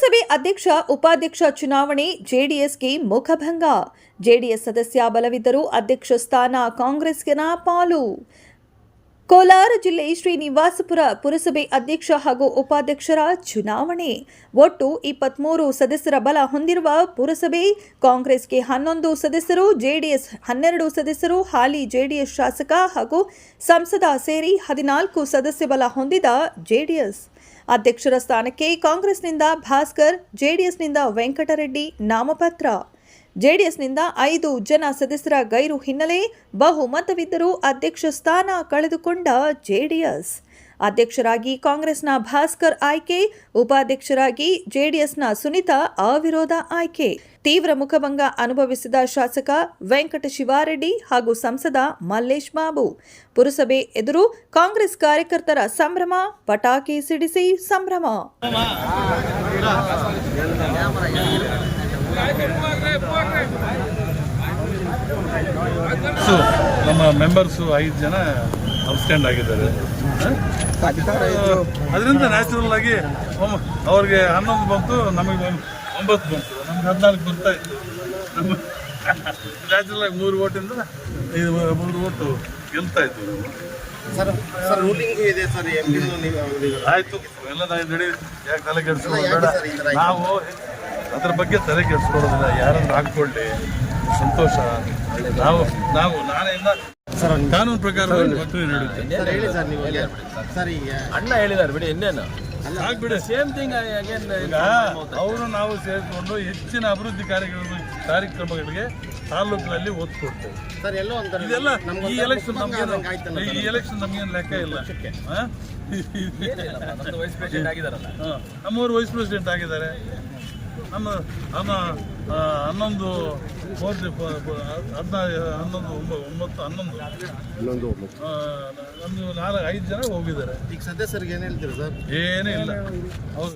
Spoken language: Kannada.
ಪುರಸಭೆ ಅಧ್ಯಕ್ಷ ಉಪಾಧ್ಯಕ್ಷ ಚುನಾವಣೆ ಜೆಡಿಎಸ್ಗೆ ಮುಖಭಂಗ ಜೆಡಿಎಸ್ ಸದಸ್ಯ ಬಲವಿದ್ದರೂ ಅಧ್ಯಕ್ಷ ಸ್ಥಾನ ಕಾಂಗ್ರೆಸ್ಗೆನ ಪಾಲು ಕೋಲಾರ ಜಿಲ್ಲೆ ಶ್ರೀನಿವಾಸಪುರ ಪುರಸಭೆ ಅಧ್ಯಕ್ಷ ಹಾಗೂ ಉಪಾಧ್ಯಕ್ಷರ ಚುನಾವಣೆ. ಒಟ್ಟು ಇಪ್ಪತ್ಮೂರು ಸದಸ್ಯರ ಬಲ ಹೊಂದಿರುವ ಪುರಸಭೆ, ಕಾಂಗ್ರೆಸ್ಗೆ ಹನ್ನೊಂದು ಸದಸ್ಯರು, ಜೆಡಿಎಸ್ ಹನ್ನೆರಡು ಸದಸ್ಯರು, ಹಾಲಿ ಜೆಡಿಎಸ್ ಶಾಸಕ ಹಾಗೂ ಸಂಸದ ಸೇರಿ ಹದಿನಾಲ್ಕು ಸದಸ್ಯ ಬಲ ಹೊಂದಿದ ಜೆಡಿಎಸ್. ಅಧ್ಯಕ್ಷರ ಸ್ಥಾನಕ್ಕೆ ಕಾಂಗ್ರೆಸ್ನಿಂದ ಭಾಸ್ಕರ್, ಜೆಡಿಎಸ್ನಿಂದ ವೆಂಕಟರೆಡ್ಡಿ ನಾಮಪತ್ರ. ಜೆಡಿಎಸ್ನಿಂದ ಐದು ಜನ ಸದಸ್ಯರ ಗೈರು ಹಿನ್ನೆಲೆ ಬಹುಮತವಿದ್ದರೂ ಅಧ್ಯಕ್ಷ ಸ್ಥಾನ ಕಳೆದುಕೊಂಡ ಜೆಡಿಎಸ್. ಅಧ್ಯಕ್ಷರಾಗಿ ಕಾಂಗ್ರೆಸ್ನ ಭಾಸ್ಕರ್ ಆಯ್ಕೆ, ಉಪಾಧ್ಯಕ್ಷರಾಗಿ ಜೆಡಿಎಸ್ನ ಸುನಿತಾ ಅವಿರೋಧ ಆಯ್ಕೆ. ತೀವ್ರ ಮುಖಭಂಗ ಅನುಭವಿಸಿದ ಶಾಸಕ ವೆಂಕಟ ಶಿವಾರೆಡ್ಡಿ ಹಾಗೂ ಸಂಸದ ಮಲ್ಲೇಶ್ ಬಾಬು. ಪುರಸಭೆ ಎದುರು ಕಾಂಗ್ರೆಸ್ ಕಾರ್ಯಕರ್ತರ ಸಂಭ್ರಮ, ಪಟಾಕಿ ಸಿಡಿಸಿ ಸಂಭ್ರಮ. ಸೊ ನಮ್ಮ ಮೆಂಬರ್ಸು ಐದು ಜನ ಔಟ್ಸ್ಟ್ಯಾಂಡ್ ಆಗಿದ್ದಾರೆ. ಅದರಿಂದ ನ್ಯಾಚುರಲ್ ಆಗಿ ಅವ್ರಿಗೆ ಹನ್ನೊಂದು ಬಂತು ನಮಗೆ ಒಂಬ- ಒಂಬತ್ತು ಬಂತು. ನಮ್ಗೆ ಹದಿನಾಲ್ಕು ಬರ್ತಾ ಇತ್ತು. ನಮ್ಮ ನ್ಯಾಚುರಲ್ ಆಗಿ ಮೂರು ಓಟಿಂದ ಇದು ಮೂರು ಓಟು ಗೆಲ್ತಾ ಇತ್ತು ನಾವು. ಸರ್ ಸರ್ ರೂಟಿಂಗು ಇದೆ ಸರ್ ಎಂ ನೀವು ಆಯ್ತು ಎಲ್ಲ ನಾವು ನಡಿ ಯಾಕೆ ತಲೆ ಕೆಡಿಸ್ಕೊಂಡು? ನಾವು ಅದ್ರ ಬಗ್ಗೆ ತಲೆ ಕೆಡಿಸ್ಕೊಳ್ಳೋದಿಲ್ಲ ಯಾರನ್ನು ಹಾಕ್ಕೊಳ್ಳಿ. ಸಂತೋಷ. ನಾವು ನಾವು ನಾಳೆಯಿಂದ ಸರ್ ಕಾನೂನು ಪ್ರಕಾರ ಪ್ರಕ್ರಿಯೆ ನಡೆಯುತ್ತೆ ಸರ್ ಹೇಳಿ ಸರ್ ನೀವು ಸರ್ ಅಣ್ಣ ಹೇಳಿದಾರೆ ಬಿಡಿ ಇನ್ನೇನು? ಆಗ್ಬಿಡಿ. ಸೇಮ್ ಥಿಂಗ್ ಈಗ ಅವರು ನಾವು ಸೇರಿಕೊಂಡು ಹೆಚ್ಚಿನ ಅಭಿವೃದ್ಧಿ ಕಾರ್ಯಗಳು ಕಾರ್ಯಕ್ರಮಗಳಿಗೆ ತಾಲೂಕಿನಲ್ಲಿ ಒತ್ತು ಕೊಡ್ತೇವೆ. ಸರ್ ಎಲ್ಲೋ ಒಂಥರ ಇದೆಲ್ಲ ಈ ಎಲೆಕ್ಷನ್ ನಮ್ಗೆ ಈ ಎಲೆಕ್ಷನ್ ನಮ್ಗೇನು ಲೆಕ್ಕ ಇಲ್ಲ. ನಮ್ಮವರು ವೈಸ್ ಪ್ರೆಸಿಡೆಂಟ್ ಆಗಿದ್ದಾರೆ. ನಮ್ಮ ನಮ್ಮ ಹನ್ನೊಂದು ಕೋಟಿ ಹದಿನಾರು ಹನ್ನೊಂದು ಒಂಬ- ಒಂಬತ್ತು ಹನ್ನೊಂದು. ಹನ್ನೊಂದು ಒಂದು ನಾಲ್ಕು ಐದು ಜನ ಹೋಗಿದ್ದಾರೆ. ಈಗ ಸದಸ್ಯರಿಗೆ ಏನು ಹೇಳ್ತೀರಾ ಸರ್? ಏನೇ ಇಲ್ಲ. ಅವ್ರು